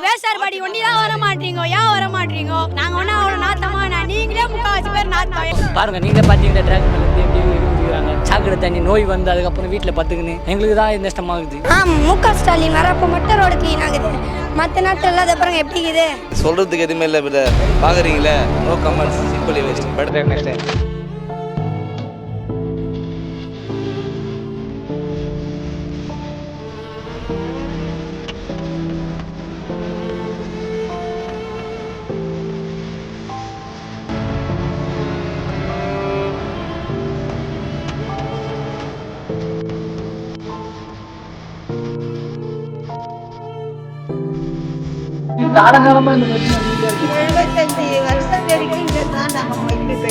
வேசார் பாடி ஒண்டி தான் வர மாட்டீங்க ஏன் வர மாட்டீங்க நாங்க ஒன்னும் அவ்வளவு நாத்தமா நான் நீங்களே முக்காவாசி பேர் நாத்தம். பாருங்க நீங்களே பார்த்தீங்கன்னா ட்ராக் மேலே இருந்து எப்படி இருக்கிறாங்க சாக்கடை தண்ணி நோய் வந்து அதுக்கப்புறம் வீட்டில் பத்துக்குன்னு. எங்களுக்கு தான் இது நஷ்டமாகுது. ஆ முக ஸ்டாலின் வரப்போ மட்டும் ரோடு க்ளீன் ஆகுது மற்ற நாட்டில் இல்லாத பாருங்க எப்படி இருக்குது சொல்றதுக்கு எதுவுமே இல்லை பிரதர் பாக்குறீங்களே? நோ கமெண்ட்ஸ் சிம்பிளி வேஸ்ட் படுத்து நெக்ஸ்ட் எழுபத்தஞ்சு வருஷம் வரைக்கும் இங்கே தான் நாங்கள் போயிட்டு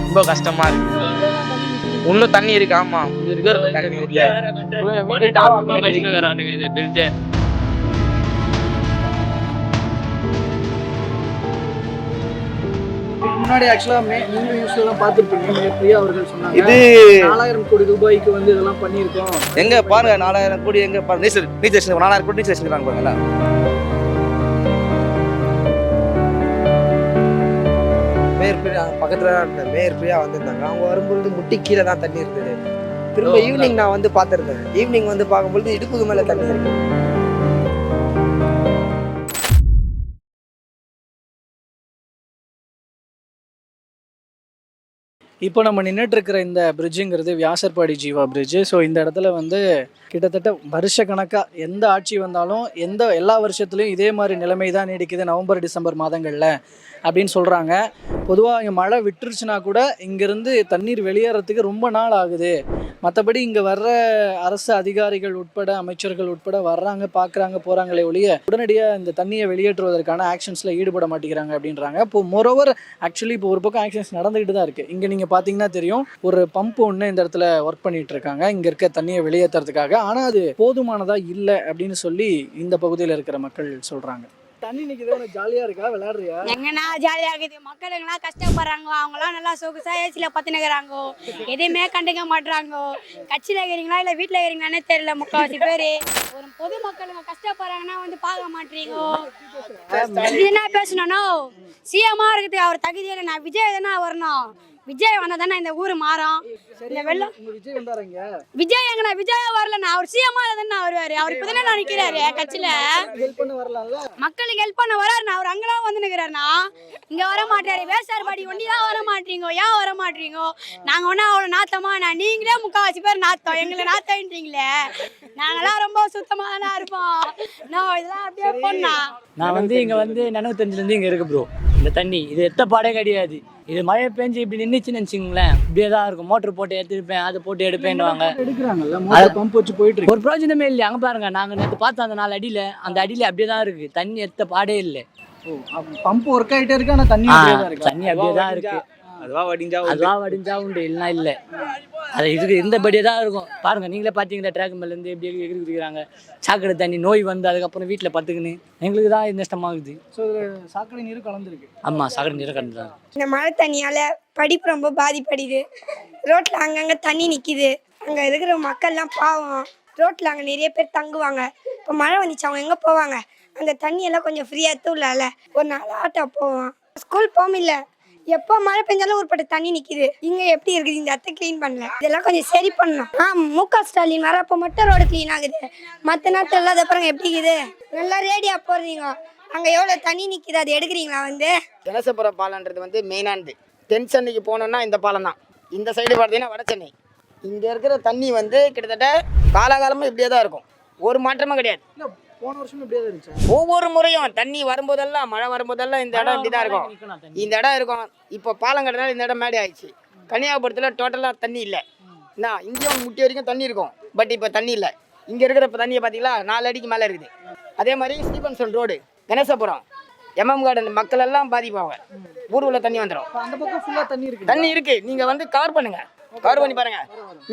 ரொம்ப கஷ்டமா இருக்கு. இன்னும் தண்ணி இருக்கு ஆமா. இருக்கிற முன்னாடி ஆக்சுவலா மே நீங்க நியூஸ்ல எல்லாம் பார்த்துருப்பீங்க. பிரியா அவர்கள் சொன்னாங்க. இது நாலாயிரம் கோடி ரூபாய்க்கு வந்து இதெல்லாம் பண்ணியிருக்கோம். எங்க பாருங்க நாலாயிரம் கோடி எங்க பாருங்க. நீச்சல் நீச்சல் நாலாயிரம் கோடி நீச்சல் ஸ்டேஷன் பாருங்களா மேயர் பிரியா பக்கத்துல தான் இருந்தேன் மேயர் பிரியா வந்திருந்தாங்க. அவங்க வரும்பொழுது முட்டி கீழே தான் தண்ணி இருந்தது. திரும்ப ஈவினிங் நான் வந்து பார்த்துருந்தேன். ஈவினிங் வந்து பார்க்கும்பொழுது இடுப்புக்கு மேலே தண்ணி இருக்கு. இப்போ நம்ம நின்றுட்டு இருக்கிற இந்த பிரிட்ஜுங்கிறது வியாசர்பாடி ஜீவா பிரிட்ஜு ஸோ இந்த இடத்துல வந்து கிட்டத்தட்ட வருஷ கணக்காக எந்த ஆட்சி வந்தாலும் எந்த எல்லா வருஷத்துலையும் இதே மாதிரி நிலைமை தான் நீடிக்குது நவம்பர் டிசம்பர் மாதங்களில் அப்படின்னு சொல்கிறாங்க பொதுவாக இங்கே மழை விட்டுருச்சுன்னா கூட இங்கேருந்து தண்ணீர் வெளியேறதுக்கு ரொம்ப நாள் ஆகுது. மற்றபடி இங்கே வர்ற அரசு அதிகாரிகள் உட்பட அமைச்சர்கள் உட்பட வர்றாங்க பார்க்குறாங்க போகிறாங்களே ஒழிய உடனடியாக இந்த தண்ணியை வெளியேற்றுவதற்கான ஆக்ஷன்ஸில் ஈடுபட மாட்டேங்கிறாங்க அப்படின்றாங்க. இப்போ மொரோவர் ஆக்சுவலி இப்போ ஒரு பக்கம் ஆக்ஷன்ஸ் நடந்துகிட்டு தான் இருக்குது இங்கே நீங்கள் பார்த்தீங்கன்னா தெரியும் ஒரு பம்ப் ஒன்று இந்த இடத்துல ஒர்க் பண்ணிட்டு இருக்காங்க. இங்கே இருக்க தண்ணியை வெளியேற்றுறதுக்காக ஆனால் அது போதுமானதாக இல்லை அப்படின்னு சொல்லி இந்த பகுதியில் இருக்கிற மக்கள் சொல்கிறாங்க தண்ணி நிற்கிறது ஜாலியாக இருக்கா? விளையாடுறியா? எங்கன்னா ஜாலியா இருக்குது. மக்களுங்களாம் கஷ்டப்படுறாங்க அவங்களாம் நல்லா சொகுசா ஏசியில் பத்துனுக்குறாங்க எதையுமே கண்டுக்க மாட்றாங்க. கட்சியில் இருக்கிறீங்களா இல்லை வீட்டில் இருக்கிறீங்களானே தெரியல முக்கால்வாசி பேர். ஒரு பொது மக்களுங்க கஷ்டப்படுறாங்கன்னா வந்து பார்க்க மாட்டீங்க என்ன பேசணும்னா சிஎம்மா இருக்குது அவர் தகுதியில் நான் விஜய் தானே வரணும். விஜய் வந்தா தானே இந்த ஊர் மாறும்? இந்த வெள்ளம் உங்க விஜய் எங்கண்ணா? விஜய் வரல நான் அவர் சிஎம்மா தானே வருவாரு. அவர் இப்போ தானே நான் நிற்கிறாரு கட்சியில். ஹெல்ப் பண்ண வரலாம்ல. மக்களுக்கு ஹெல்ப் பண்ண வராருண்ணா. அவர் அங்கெல்லாம் வந்து நிற்கிறாருண்ணா இங்க வர மாட்டாரு. வேசார் பாடி ஒண்டி தான் வர மாட்டீங்க? ஏன் வர மாட்டீங்க? நாங்க ஒன்றும் அவ்வளோ நாத்தமா நான் நீங்களே முக்கால்வாசி பேர் நாத்தம். எங்களை நாத்தன்றீங்களே நாங்களாம் ரொம்ப சுத்தமா தானே இருப்போம். நான் இதெல்லாம் அப்படியே பண்ணா. நான் வந்து இங்கே வந்து நினைவுத்தஞ்சிலேருந்து இங்கே இருக்கு ப்ரோ இந்த தண்ணி. இது எத்த பாடே கிடையாது. இது மழை பெஞ்சு இப்படி நின்றுச்சுன்னு வச்சுங்களேன் இப்படியே தான் இருக்கும். மோட்டர் போட்டு எடுத்துருப்பேன் அதை போட்டு எடுப்பேன்னுவாங்க. எடுக்கிறாங்கல்ல மோட்டர் பம்ப் வச்சு போயிட்டு இருக்கு. ஒரு பிரயோஜனமே இல்லை அங்கே பாருங்க நாங்கள் நேற்று பார்த்தோம் அந்த நாலு அடியில். அந்த அடியில் அப்படியே தான் இருக்குது தண்ணி எத்த பாடே இல்லை. பம்ப் ஒர்க் ஆயிட்டே இருக்கு ஆனா தண்ணி இருக்கு. தண்ணி அப்படியே தான் இருக்கு. அதுவா வடிஞ்சா அதுவா வடிஞ்சா உண்டு இல்லைன்னா இல்லை. அது இதுக்கு இருந்தபடியே தான் இருக்கும். பாருங்க நீங்களே பார்த்தீங்களா ட்ராக் மேலேருந்து எப்படி இருக்கிறாங்க சாக்கடை தண்ணி நோய் வந்து அதுக்கப்புறம் வீட்டில் பத்துக்குன்னு. எங்களுக்கு தான் இது நஷ்டமாகுது. ஸோ சாக்கடை நீர் கலந்துருக்கு. ஆமாம் சாக்கடை நீரை கண்டு தான் இந்த மழை தண்ணியால் படிப்பு ரொம்ப பாதிப்படையுது. ரோட்டில் அங்கங்கே தண்ணி நிற்கிது அங்கே இருக்கிற மக்கள்லாம் பாவம். ரோட்டில் அங்கே நிறைய பேர் தங்குவாங்க. இப்போ மழை வந்துச்சு அவங்க எங்கே போவாங்க? அந்த தண்ணியெல்லாம் கொஞ்சம் ஃப்ரீயாக தூளல ஒரு நாள் ஆட்டோ போவோம். ஸ்கூல் போமில்ல எப்போ மழை பெஞ்சாலும் ஒரு பட்டு தண்ணி நிற்கிது இங்கே எப்படி இருக்குது? இந்த இடத்த க்ளீன் பண்ணல. இதெல்லாம் கொஞ்சம் சரி பண்ணணும். ஆ முக ஸ்டாலின் வரப்போ மட்டும் ரோடு க்ளீன் ஆகுது. மற்ற நாட்டில் இல்லாத அப்புறம் எப்படி இருக்குது? நல்லா ரேடியா போடுறீங்க அங்கே எவ்வளோ தண்ணி நிற்கிது அது எடுக்கிறீங்களா வந்து? தினசபுரம் பாலன்றது வந்து மெயினானது தென் சென்னைக்கு போனோம்னா இந்த பாலம் தான். இந்த சைடு பார்த்தீங்கன்னா வட சென்னை. இங்கே இருக்கிற தண்ணி வந்து கிட்டத்தட்ட காலாகாலமாக இப்படியே தான் இருக்கும். ஒரு மாற்றமும் கிடையாது. போன வருஷம் இப்படியே இருந்துச்சு? ஒவ்வொரு முறையும் தண்ணி வரும்போதெல்லாம் மழை வரும்போதெல்லாம் இந்த இடம் இப்படி தான் இருக்கும். இந்த இடம் இருக்கும். இப்போ பாலம் கட்டினால இந்த இடம் மேடை ஆயிடுச்சு. கன்னியாகுமரத்தில் டோட்டலாக தண்ணி இல்லை. என்ன இங்கேயும் முட்டி வரைக்கும் தண்ணி இருக்கும். பட் இப்போ தண்ணி இல்லை. இங்கே இருக்கிற இப்போ தண்ணியை பார்த்தீங்களா நாலு அடிக்கு மேலே இருக்குது. அதே மாதிரி Stephenson road Ganeshapuram M M garden மக்கள் எல்லாம் பாதிப்பாங்க. ஊர் உள்ள தண்ணி வந்துடும் இப்ப அந்த பக்கம் ஃபுல்லா தண்ணி இருக்கு தண்ணி இருக்கு. நீங்க வந்து கவர் பண்ணுங்க. கவர் பண்ணி பாருங்க.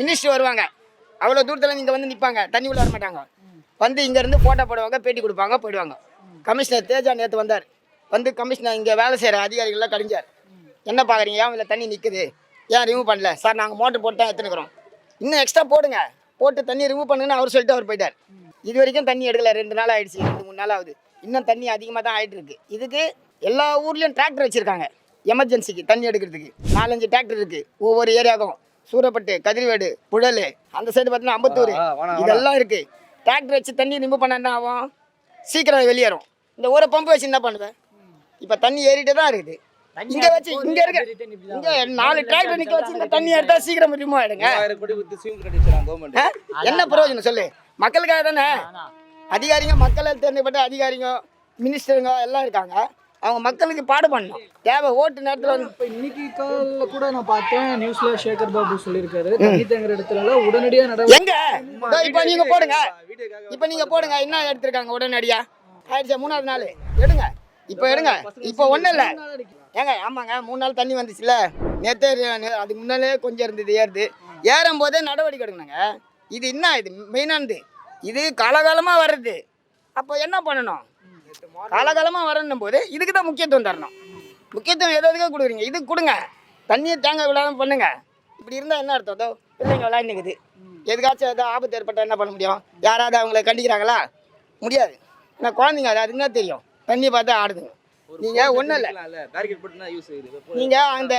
மினிஸ்டர் வருவாங்க. அவ்வளோ தூரத்தில் நீங்க வந்து நிற்பாங்க தண்ணி உள்ள வர மாட்டாங்க வந்து இங்க இருந்து போட்டோ போடுவாங்க பேட்டி கொடுப்பாங்க போயிடுவாங்க. கமிஷனர் தேஜா நேற்று வந்தார். வந்து கமிஷனர் இங்கே வேலை செய்கிற அதிகாரிகள்லாம் கடிஞ்சார். என்ன பார்க்குறீங்க ஏன் இதில் தண்ணி நிற்குது ஏன் ரிமூவ் பண்ணல? சார் நாங்கள் மோட்டர் போட்டு தான் எடுத்துனுக்குறோம் இன்னும் எக்ஸ்ட்ரா போடுங்க. போட்டு தண்ணி ரிமூவ் பண்ணுங்கன்னு அவர் சொல்லிட்டு அவர் போயிட்டார். இது வரைக்கும் தண்ணி எடுக்கல. ரெண்டு நாள் ஆயிடுச்சு ரெண்டு மூணு நாள் ஆகுது. இன்னும் தண்ணி அதிகமாக தான் ஆயிட்டு இருக்கு. இதுக்கு எல்லா ஊர்லேயும் டிராக்டர் வச்சுருக்காங்க. எமர்ஜென்சிக்கு தண்ணி எடுக்கிறதுக்கு. நாலஞ்சு டிராக்டர் இருக்குது ஒவ்வொரு ஏரியாவுக்கும் சூரப்பட்டு கதிர்வேடு புழல் அந்த சைடு பார்த்தீங்கன்னா அம்பத்தூர். இதெல்லாம் இருக்குது டிராக்டர் வச்சு தண்ணி ரிமூவ் பண்ண என்ன ஆகும்? சீக்கிரம் வெளியேறும். இந்த ஒரு பம்பு வச்சு என்ன பண்ணுவேன்? இப்போ தண்ணி ஏறிட்டே தான் இருக்குது. இங்க வச்சு இங்க இருக்க இங்க நாலு டிராக்டர் நிக்க வச்சு இந்த தண்ணி எடுத்தா சீக்கிரம் ரிமூவ் ஆயிடுங்க? என்ன பிரயோஜனம் சொல்லு? மக்களுக்காக தானே? அதிகாரிங்க மக்களால் தேர்ந்தெடுக்கப்பட்ட அதிகாரிங்க மினிஸ்டருங்க எல்லாம் இருக்காங்க. அவங்க மக்களுக்கு பாடு பண்ணணும். தேவை ஓட்டு நேரத்தில் வந்து. இப்போ இன்னைக்கு காலைல கூட நான் பார்த்தேன் நியூஸ்ல சேகர் பாபு சொல்லியிருக்காரு. தண்ணி தேங்குற இடத்துல உடனடியாக நடவடிக்கை எங்க? இப்போ நீங்க போடுங்க. இப்போ நீங்க போடுங்க. என்ன எடுத்திருக்காங்க உடனடியா. ஆயிடுச்சா? மூணாவது நாள். எடுங்க. இப்போ எடுங்க. இப்போ ஒன்றும் இல்லை. ஏங்க ஆமாங்க. மூணு நாள் தண்ணி வந்துச்சுல்ல. நேற்றே அதுக்கு முன்னாலே கொஞ்சம் இருந்தது ஏறுது. ஏறும் போதே நடவடிக்கை எடுக்கணுங்க. இது என்ன இது? மெயினானது இது? காலகாலமாக வர்றது. அப்போ என்ன பண்ணணும்? காலகாலமாக வரணும் போது இதுக்கு தான் முக்கியத்துவம் தரணும். முக்கியத்துவம் எது எதுக்காக கொடுக்குறீங்க? இதுக்கு கொடுங்க. தண்ணியை தேங்க விடாம பண்ணுங்க. இப்படி இருந்தால் என்ன அர்த்தம்? அதோ பிள்ளைங்க விளையாண்டுக்குது எதுக்காச்சும் ஏதோ ஆபத்து ஏற்பட்டால் என்ன பண்ண முடியும்? யாராவது அவங்கள கண்டிக்கிறாங்களா? முடியாது. ஏன்னா குழந்தைங்க அது அதுங்க தெரியும். தண்ணி பார்த்தா ஆடுதுங்க. நீங்கள் ஒன்றும் இல்லை. நீங்கள் அந்த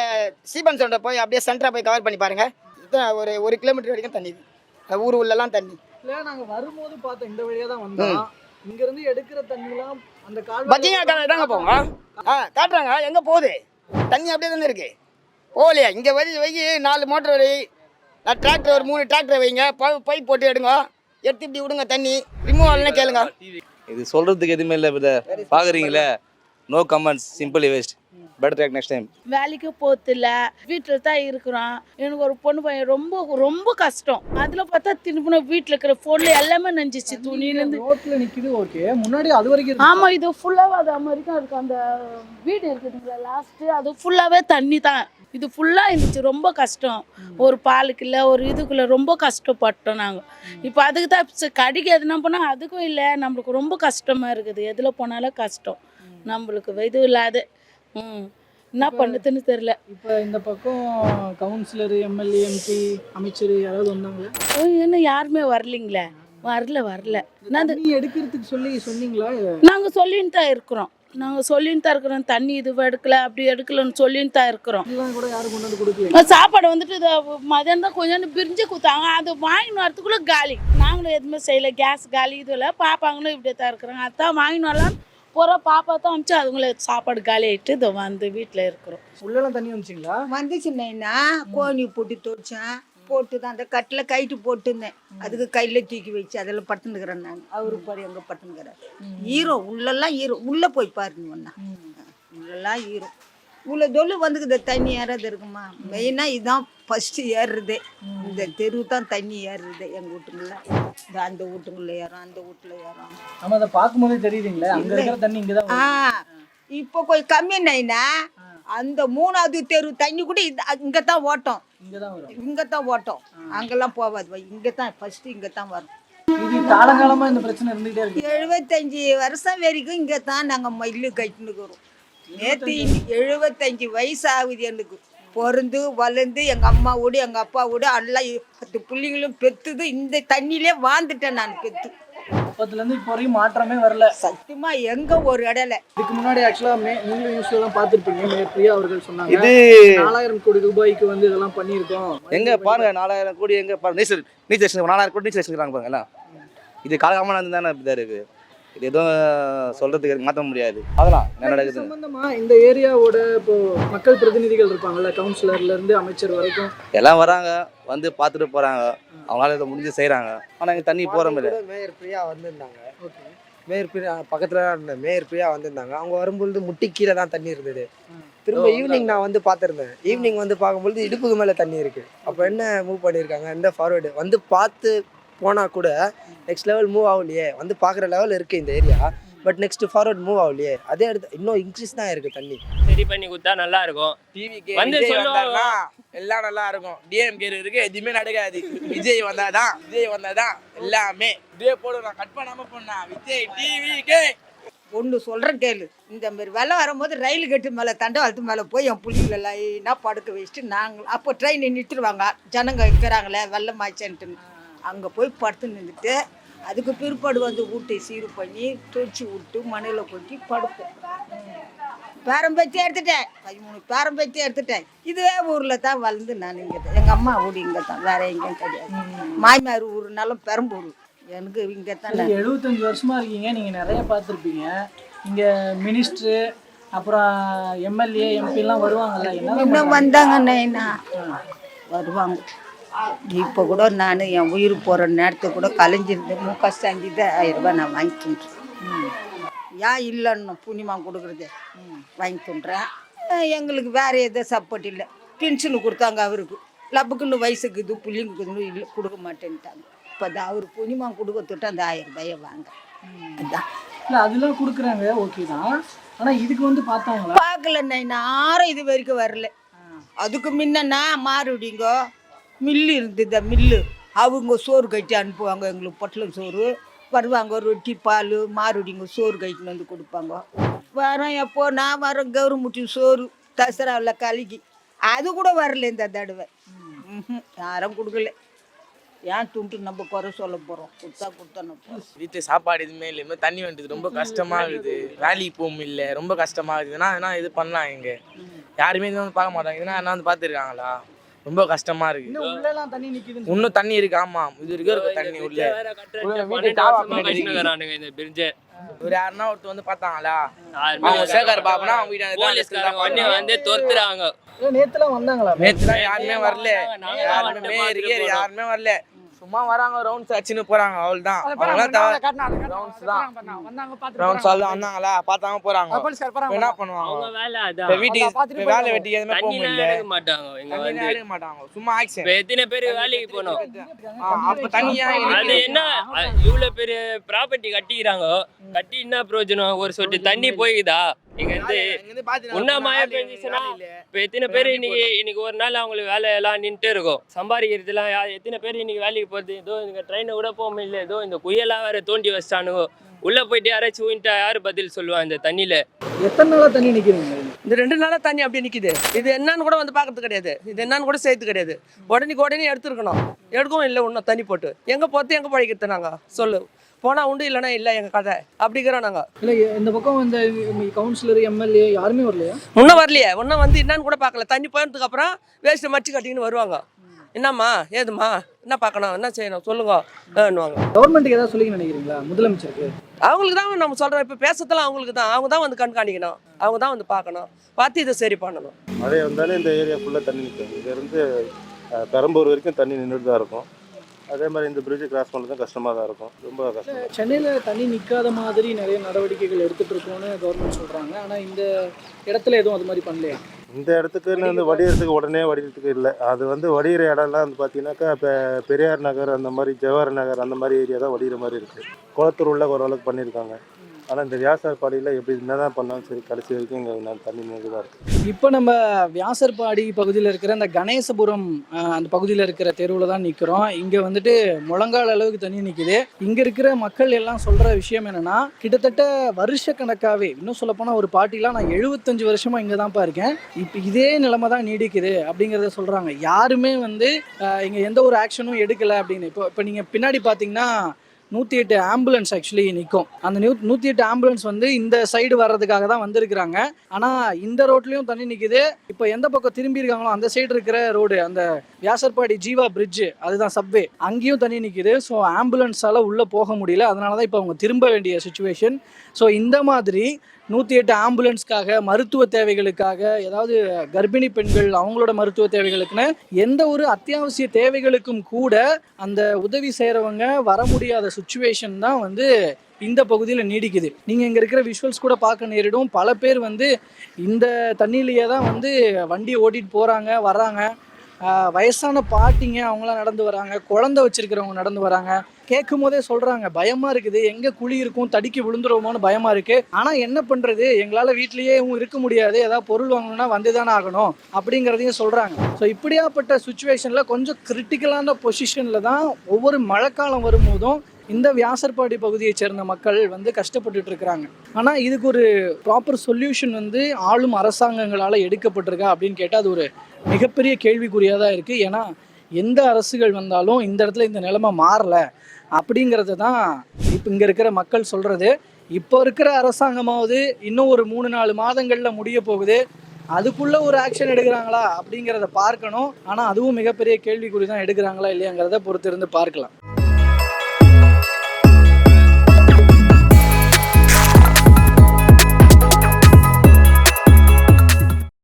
சீபன் சவுண்டை போய் அப்படியே சென்டராக போய் கவர் பண்ணி பாருங்கள் இதுதான் ஒரு ஒரு கிலோமீட்டர் வரைக்கும் தண்ணி. இது. ஊர் உள்ளெல்லாம் தண்ணி. இல்லை நாங்கள் வரும்போது பார்த்தோம் இந்த வழியாக தான் வந்தோம். இங்கிருந்து எடுக்கிற தண்ணிலாம் அந்த கால் பக்கிங்கா காலை தாங்க போங்க. ஆ காட்டுறாங்க. எங்கே போகுது? தண்ணி அப்படியே தானே இருக்கு. போகலையா. இங்கே வை வை நாலு மோட்டர் வை நான் டிராக்டர் ஒரு மூணு டிராக்டர் வைங்க. பை- பைப் போட்டு எடுங்க. எடுத்து இப்படி விடுங்க தண்ணி. ரிமூவ் ஆகலன்னு கேளுங்க. இது சொல்றதுக்கு எதுவுமே இல்லை brother பாக்குறீங்களே? No comments simply waste better take next time வேலைக்கு போகிறதில்ல வீட்டில் தான் இருக்கிறோம் எனக்கு ஒரு பொண்ணு பையன் ரொம்ப ரொம்ப கஷ்டம். அதில் பார்த்தா திரும்பின வீட்டில் இருக்கிற ஃபோனில் எல்லாமே நெஞ்சிச்சு துணியிலேருந்து. ரோட்ல நிக்குது ஓகே முன்னாடி அது வரைக்கும். ஆமாம் இது ஃபுல்லாகவே அது வரைக்கும் இருக்கு. அந்த வீடு இருக்குதுங்களா லாஸ்ட்டு அது ஃபுல்லாகவே தண்ணி தான். இது ஃபுல்லாக இருந்துச்சு ரொம்ப கஷ்டம். ஒரு பாலுக்குள்ள ஒரு இதுக்குள்ள ரொம்ப கஷ்டப்பட்டோம் நாங்கள் இப்போ அதுக்கு தான் கடைக்கு எதுனா போனால் அதுக்கும் இல்லை. நம்மளுக்கு ரொம்ப கஷ்டமாக இருக்குது. எதில் போனாலும் கஷ்டம். நம்மளுக்கு இது இல்லாத என்ன பண்ணுதுன்னு தெரில இப்போ இந்த பக்கம் கவுன்சிலர் எம்எல்ஏ எம்பி அமைச்சர் யாராவது வந்தாங்களா? இன்னும் யாருமே வரலைங்களே? வரல வரல. நான் தண்ணி எடுக்கிறதுக்கு சொல்லி சொன்னீங்களா? நாங்கள் சொல்லின்னு தான் இருக்கிறோம். நாங்கள் சொல்லின்னு தான் இருக்கிறோம். தண்ணி இது எடுக்கல அப்படி எடுக்கலன்னு சொல்லின்னு தான் இருக்கிறோம். கூட யாரும் கொண்டு வந்து கொடுக்கல சாப்பாடு வந்துட்டு இதை மதியானம் தான் கொஞ்சோண்டு பிரிஞ்சு கொடுத்தாங்க. அது வாங்கின்னு வரத்துக்குள்ளே காலி. நாங்களும் எதுவுமே செய்யல. கேஸ் காலி இதில் பாப்பாங்களும் இப்படியே தான் இருக்கிறாங்க. அதான் வாங்கின்னு வரலாம் போகிற பாப்பா தான் அமிச்சு அதுங்கள சாப்பாடு காலி ஆகிட்டு இதை வந்து வீட்டில் இருக்கிறோம். உள்ளெல்லாம் தண்ணி வந்துச்சுங்களா? வந்துச்சுன்னா கோணி போட்டு துவைச்சேன். போட்டு தான் அந்த கட்டில் கைட்டு போட்டுருந்தேன். அதுக்கு கையில் தூக்கி வச்சு அதில் படுத்துனுக்கிறேன் நான். அவரு பாரு எங்கே படுத்துனுக்கிறேன் ஈரம் உள்ளெல்லாம் ஈரம். உள்ளே போய் பாருங்க ஒன்றா உள்ளெல்லாம் ஈரம். இவ்வளோ தொல்லு வந்துக்குது தண்ணி ஏறாது இருக்குமா? மெயினாக இதுதான் ஃபஸ்ட்டு ஏறுறதே. இந்த தெரு தான் தண்ணி ஏறுறது எங்கள் வீட்டுங்களில் இந்த அந்த வீட்டுங்களில் ஏறும் அந்த வீட்டில் ஏறும். நம்ம அதை பார்க்கும்போதே தெரியுதுங்களே அங்க இருக்கிற தண்ணி இங்க தான் ஆ இப்போ கொஞ்சம் கம்மி நைனா அந்த மூணாவது தெரு தண்ணி கூட இங்கே தான் ஓட்டம். இங்க தான் ஓட்டம். அங்கெல்லாம் போகாது இங்கே தான் ஃபஸ்ட்டு இங்கே தான் வரும். இது காலகாலமா இந்த பிரச்சனை இருந்துகிட்டே இருக்கு. எழுபத்தஞ்சி வருஷம் வரைக்கும் இங்கே தான் நாங்கள் மல்லு கட்டினுக்கிறோம் நேற்று எழுபத்தஞ்சி வயசு ஆகுது எனக்கு. பிறந்து வளர்ந்து எங்கள் அம்மாவோடு எங்கள் அப்பாவோடு எல்லாம் பத்து பிள்ளைங்களும் பெற்றுது இந்த தண்ணியிலே வாழ்ந்துட்டேன் நான் பெற்று அப்பத்துல இருந்து இப்போ வரைக்கும் மாற்றமே வரல. சத்தியமாக எங்கே ஒரு இடல இதுக்கு முன்னாடி ஆக்சுவலா மே நீங்களும் நியூஸ்ல எல்லாம் பார்த்திருப்பீங்க. பிரியா அவர்கள் சொன்னாங்க. இது நாலாயிரம் கோடி ரூபாய்க்கு வந்து இதெல்லாம் பண்ணியிருக்கோம். எங்க பாருங்க நாலாயிரம் கோடி எங்க பாருங்க நீச்சல் நீச்சல் நாலாயிரம் கோடி நீச்சல் வச்சுருக்காங்க பாருங்க எல்லாம். இது காலகாம நடந்து தானே இப்படி இருக்கு? இது எதுவும் சொல்றதுக்கு மாற்ற முடியாது. அதெல்லாம் என்ன நடக்குது? சம்பந்தமா இந்த ஏரியாவோட இப்போ மக்கள் பிரதிநிதிகள் இருப்பாங்கல்ல கவுன்சிலர்ல இருந்து அமைச்சர் வரைக்கும்? எல்லாம் வராங்க வந்து பார்த்துட்டு போறாங்க. அவங்களால இதை முடிஞ்சு செய்றாங்க. ஆனா இங்க தண்ணி போற மாதிரி மேயர் பிரியா வந்திருந்தாங்க. ஓகே மேயர் பிரியா பக்கத்துல மேயர் பிரியா வந்திருந்தாங்க. அவங்க வரும்பொழுது முட்டி கீழே தான் தண்ணி இருந்தது. திரும்ப ஈவினிங் நான் வந்து பார்த்துருந்தேன். ஈவினிங் வந்து பார்க்கும்பொழுது இடுப்புக்கு மேலே தண்ணி இருக்கு. அப்போ என்ன மூவ் பண்ணியிருக்காங்க எந்த ஃபார்வேர்டு வந்து பார்த்து போனால் கூட நெக்ஸ்ட் லெவல் மூவ் ஆகலையே. வந்து பார்க்குற லெவல் இருக்குது இந்த area but next forward move ஆகலையே. அதே இடத்து இன்னும் இன்க்ரீஸ் தான் இருக்குது தண்ணி. சரி பண்ணி கொடுத்தா நல்லா இருக்கும். டிவிக்கு வந்து எல்லாம் நல்லா இருக்கும். டிஎம்கே இருக்கு எதுவுமே நடக்காது. விஜய் வந்தாதான் விஜய் வந்தாதான் எல்லாமே. இதே போடுறோம் கட் பண்ணாம போனா விஜய் டிவிக்கு ஒன்று சொல்கிறேன் கேளு. இந்த மாதிரி வெள்ளம் வரும்போது ரயில் கட்டு மேலே தண்டவாளத்து மேலே போய் என் புள்ளிகளை லைனாக படுக்க வச்சுட்டு நாங்கள் அப்போ ட்ரெயினை நிறுத்திடுவாங்க. ஜனங்க இருக்கிறாங்களே வெள்ளம் ஆச்சுன்ட்டு அங்கே போய் படுத்து நின்றுட்டு அதுக்கு பிற்பாடு வந்து வீட்டை சீர் பண்ணி தொடிச்சு விட்டு மண்ணில் கொட்டி படுப்போம் பேரம்பேத்தி எடுத்துட்டேன். பதிமூணு பேரம்பேத்தி எடுத்துட்டேன். இதுவே ஊரில் தான் வளர்ந்து நான் இங்கே தான். எங்கள் அம்மா ஊடி இங்கே தான். வேற எங்கேயும் கிடையாது. மாய்மார் ஊருனாலும் பெரம்பூர். எனக்கு இங்கே தான் எழுபத்தஞ்சு வருஷமா இருக்கீங்க. நீங்க நிறைய பார்த்துருப்பீங்க. இங்க மினிஸ்டர் அப்புறம் எம்எல்ஏ எம்பிலாம் வருவாங்கல்ல. இன்னும் வந்தாங்கண்ணே வருவாங்க. இப்போ கூட நான் என் உயிர் போகிற நேரத்துக்கு கூட கலைஞ்சிருந்து மு க ஸ்டாண்டி தான் ஆயிரம் ரூபாய் நான் வாங்கி துண்டுறேன் ஏன் இல்லைன்னு புண்ணியமாக கொடுக்குறது. வாங்கி துண்டுறேன் அஹ் எங்களுக்கு வேறு எதுவும் சப்போர்ட் இல்லை. பென்ஷனு கொடுத்தாங்க அவருக்கு. லப்புக்குன்னு வயசுக்குது புள்ளிங்குதுன்னு இல்லை கொடுக்க மாட்டேன்ட்டாங்க. இப்போ தான் அவர் புண்ணியமாக கொடுக்கத்துட்டு அந்த ஆயிரம் ரூபாயை வாங்க. அதான் இல்ல அதெல்லாம் கொடுக்குறாங்க. ஓகே தான். ஆனா இதுக்கு வந்து பார்த்தாங்களா பார்க்கலண்ணே யாரும் இது வரைக்கும் வரல. அதுக்கு முன்னன்னா மாறுடிங்க மில்லு இருந்தது மில்லு. அவங்க சோறு கட்டி அனுப்புவாங்க எங்களுக்கு பொட்டலம் சோறு. வருவாங்க ரொட்டி பால் மாறுடிங்க சோறு கட்டின்னு வந்து கொடுப்பாங்க. வரோம் எப்போ? நான் வரோம் கௌரமுட்டி சோறு தசராவில் கலக்கி அது கூட வரல இந்த தடவை. யாரும் கொடுக்கல. ஏன் துண்டு நம்ம குறை சொல்ல போகிறோம் கொடுத்தா கொடுத்தா நம்ம வீட்டு சாப்பாடு எதுவுமே இல்லை. தண்ணி வந்துது ரொம்ப கஷ்டமா இருக்குது. வேலைக்கு போக முடியல ரொம்ப கஷ்டமா இருக்குதுன்னா என்ன இது பண்ணலாம் இங்க? யாருமே இது வந்து பார்க்க மாட்டாங்க. இதுனா என்ன வந்து பார்த்துருக்காங்களா? ரொம்ப கஷ்டமா இருக்கு. இன்னும் தண்ணி இருக்கு ஆமா. இது இருக்கு தண்ணி உள்ள. வீட்டு ஒரு யாருன்னா ஒருத்தர் வந்து பார்த்தாங்களா? அவங்க. சேகர் பாபுனா அவங்க உடனே வந்து துரத்துறாங்க. நேத்துலாம் வந்தாங்களா? நேற்றுலாம் யாருமே வரல. யாருமே. யாருமே வரல. சும்மா வராங்க ரவுண்ட்ஸ் அடிச்சுன்னு போறாங்க அவங்களாம் தவிர ரவுண்ட்ஸ் தான். ரவுண்ட்ஸ் எல்லாம் வந்தாங்களா? பார்த்தாங்க போறாங்க. என்ன பண்ணுவாங்க? வீட்டுக்கு வேலை வெட்டிக்கு எதுவுமே போக முடியல. எடுக்க மாட்டாங்க எடுக்க சும்மா ஆக்சன் எத்தனை பேர் வேலைக்கு போனோம்? அப்ப தண்ணியா அது என்ன இவ்வளவு பெரிய ப்ராப்பர்ட்டி கட்டிக்கிறாங்க? கட்டி என்ன பிரயோஜனம்? ஒரு சொட்டு தண்ணி போய்க்குதா? இங்க இருந்து உன்ன மழை பெஞ்சிச்சுன்னா இப்ப எத்தனை பேர் இன்னைக்கு இன்னைக்கு ஒரு நாள் அவங்களுக்கு வேலை எல்லாம் நின்றுட்டு இருக்கும். சம்பாதிக்கிறதுலாம் யா- எத்தனை பேர் இன்னைக்கு வேலைக்கு போகுது ஏதோ இந்த ட்ரெயினை கூட போக முடியல ஏதோ இந்த குயெல்லாம் வேற தோண்டி வச்சிட்டானுங்க உள்ள போயிட்டு யாராச்சும் ஊன்ட்டா யாரு பதில் சொல்லுவா இந்த தண்ணியில? எத்தனை நாளா தண்ணி நிக்குதுங்க இந்த ரெண்டு நாளா தண்ணி அப்படியே நிக்குது. இது என்னன்னு கூட வந்து பார்க்கறது கிடையாது. இது என்னன்னு கூட செய்யறது கிடையாது. உடனே உடனே எடுத்துருக்கணும். எடுக்கவும் இல்லை இன்னும் தண்ணி போட்டு. எங்க போத்து எங்க பழிக்கிறது நாங்க? சொல்லு. போனா உண்டு இல்லைன்னா இல்லை எங்க கதை. அப்படிங்கிறோம் நாங்க. இல்ல இந்த பக்கம் இந்த கவுன்சிலர் எம்எல்ஏ யாருமே வரலையா? இன்னும் வரலையே. இன்னும் வந்து என்னன்னு கூட பார்க்கல. தண்ணி போயினதுக்கு அப்புறம் வேஸ்ட் மடிச்சு கட்டிக்கின்னு வருவாங்க. என்னம்மா? ஏதும்மா? என்ன பார்க்கணும்? என்ன செய்யணும்? சொல்லுங்க. கவர்மெண்ட்டுக்கு ஏதாவது சொல்லி நினைக்கிறீங்களா? முதலமைச்சருக்கு? அவங்களுக்கு தான் நம்ம சொல்றோம். இப்போ பேசுறதுலாம் அவங்களுக்கு தான். அவங்க தான் வந்து கண்காணிக்கணும். அவங்க தான் வந்து பார்க்கணும். பார்த்து இதை சரி பண்ணணும். மழை வந்தாலே இந்த ஏரியா ஃபுல்லாக தண்ணி நிற்கும் இங்கேருந்து அஹ், பெரம்பூர் வரைக்கும் தண்ணி நின்றுட்டு தான் இருக்கும். அதே மாதிரி இந்த பிரிட்ஜ் கிராஸ் பண்ணுறது கஷ்டமாக தான் இருக்கும். ரொம்ப கஷ்டம். சென்னையில தண்ணி நிக்காத மாதிரி நிறைய நடவடிக்கைகள் எடுத்துட்டு இருக்கோம்னு கவர்மெண்ட் சொல்றாங்க. ஆனா இந்த இடத்துல எதுவும் அது மாதிரி பண்ணலையா? இந்த இடத்துக்குன்னு வந்து வடிகிறதுக்கு உடனே வடிகிறதுக்கு இல்லை. அது வந்து வடிகிற இடம்லாம் வந்து பார்த்தீங்கன்னாக்கா இப்போ பெரியார் நகர் அந்த மாதிரி ஜவஹர் நகர் அந்த மாதிரி ஏரியா தான் வடிகிற மாதிரி இருக்குது குளத்தூர் உள்ள ஓரளவுக்கு பண்ணியிருக்காங்க. ஆனால் இந்த வியாசர் பாடியில் எப்படி என்ன தான் பண்ணாலும் சரி கடைசி வரைக்கும் இங்கே நான் தண்ணி நின்று தான் இருக்குது இப்போ நம்ம வியாசர்பாடி பகுதியில் இருக்கிற அந்த கணேசபுரம் அந்த பகுதியில் இருக்கிற தெருவில் தான் நிற்கிறோம் இங்கே வந்துட்டு முழங்கால் அளவுக்கு தண்ணி நிற்குது இங்கே இருக்கிற மக்கள் எல்லாம் சொல்கிற விஷயம் என்னென்னா கிட்டத்தட்ட வருஷ கணக்காகவே இன்னும் சொல்லப்போனால் ஒரு பாட்டிலாம் நான் எழுபத்தஞ்சு வருஷமாக இங்கே தான்ப்பா இருக்கேன். இப்போ இதே நிலைமை தான் நீடிக்குது அப்படிங்கிறத சொல்கிறாங்க யாருமே வந்து இங்கே எந்த ஒரு ஆக்ஷனும் எடுக்கலை அப்படின்னு. இப்போ இப்போ நீங்கள் பின்னாடி பார்த்தீங்கன்னா நூற்றி எட்டு ஆம்புலன்ஸ் ஆக்சுவலி நிற்கும் அந்த நியூ நூற்றி எட்டு ஆம்புலன்ஸ் வந்து இந்த சைடு வர்றதுக்காக தான் வந்திருக்கிறாங்க. ஆனால் இந்த ரோட்லேயும் தண்ணி நிற்குது இப்போ எந்த பக்கம் திரும்பி இருக்காங்களோ அந்த சைடு இருக்கிற ரோடு அந்த வியாசர்பாடி ஜீவா பிரிட்ஜு அதுதான் சப்வே அங்கேயும் தண்ணி நிற்குது ஸோ ஆம்புலன்ஸால் உள்ளே போக முடியல. அதனால தான் இப்போ அவங்க திரும்ப வேண்டிய சுச்சுவேஷன் ஸோ இந்த மாதிரி நூற்றி எட்டு ஆம்புலன்ஸ்க்காக மருத்துவ தேவைகளுக்காக ஏதாவது கர்ப்பிணி பெண்கள் அவங்களோட மருத்துவ தேவைகளுக்குன்னு எந்த ஒரு அத்தியாவசிய தேவைகளுக்கும் கூட அந்த உதவி செய்கிறவங்க வர முடியாத சுச்சுவேஷன் தான் வந்து இந்த பகுதியில் நீடிக்குது. நீங்கள் இங்கே இருக்கிற விஷுவல்ஸ் கூட பார்க்க நேரிடும். பல பேர் வந்து இந்த தண்ணியிலேயே தான் வந்து வண்டி ஓட்டிகிட்டு போகிறாங்க வர்றாங்க. வயசான பாட்டிங்க அவங்களாம் நடந்து வராங்க குழந்தை வச்சுருக்கிறவங்க நடந்து வராங்க. கேட்கும் போதே சொல்கிறாங்க பயமாக இருக்குது. எங்கே குழி இருக்கும்? தடிக்கி விழுந்துருவோமோன்னு பயமாக இருக்குது ஆனால் என்ன பண்ணுறது எங்களால் வீட்லேயே இருக்க முடியாது. ஏதாவது பொருள் வாங்கணும்னா வந்து தானே ஆகணும். அப்படிங்கிறதையும் சொல்கிறாங்க ஸோ இப்படியாப்பட்ட சுச்சுவேஷனில் கொஞ்சம் கிரிட்டிக்கலான பொசிஷனில் தான் ஒவ்வொரு மழைக்காலம் வரும்போதும் இந்த வியாசர்பாடி பகுதியை சேர்ந்த மக்கள் வந்து கஷ்டப்பட்டுட்டு இருக்கிறாங்க. ஆனால் இதுக்கு ஒரு ப்ராப்பர் சொல்யூஷன் வந்து ஆளும் அரசாங்கங்களால் எடுக்கப்பட்டிருக்கா அப்படின்னு கேட்டால் அது ஒரு மிகப்பெரிய கேள்விக்குறியாக தான் இருக்குது ஏன்னா எந்த அரசுகள் வந்தாலும் இந்த இடத்துல இந்த நிலைமை மாறல. அப்படிங்கிறது தான் இப்போ இங்கே இருக்கிற மக்கள் சொல்கிறது இப்போ இருக்கிற அரசாங்கமாவது இன்னும் ஒரு மூணு நாலு மாதங்களில் முடிய போகுது. அதுக்குள்ள ஒரு ஆக்ஷன் எடுக்கிறாங்களா அப்படிங்கிறத பார்க்கணும். ஆனால் அதுவும் மிகப்பெரிய கேள்விக்குறி தான் எடுக்கிறாங்களா இல்லையாங்கிறத பொறுத்திருந்து பார்க்கலாம்.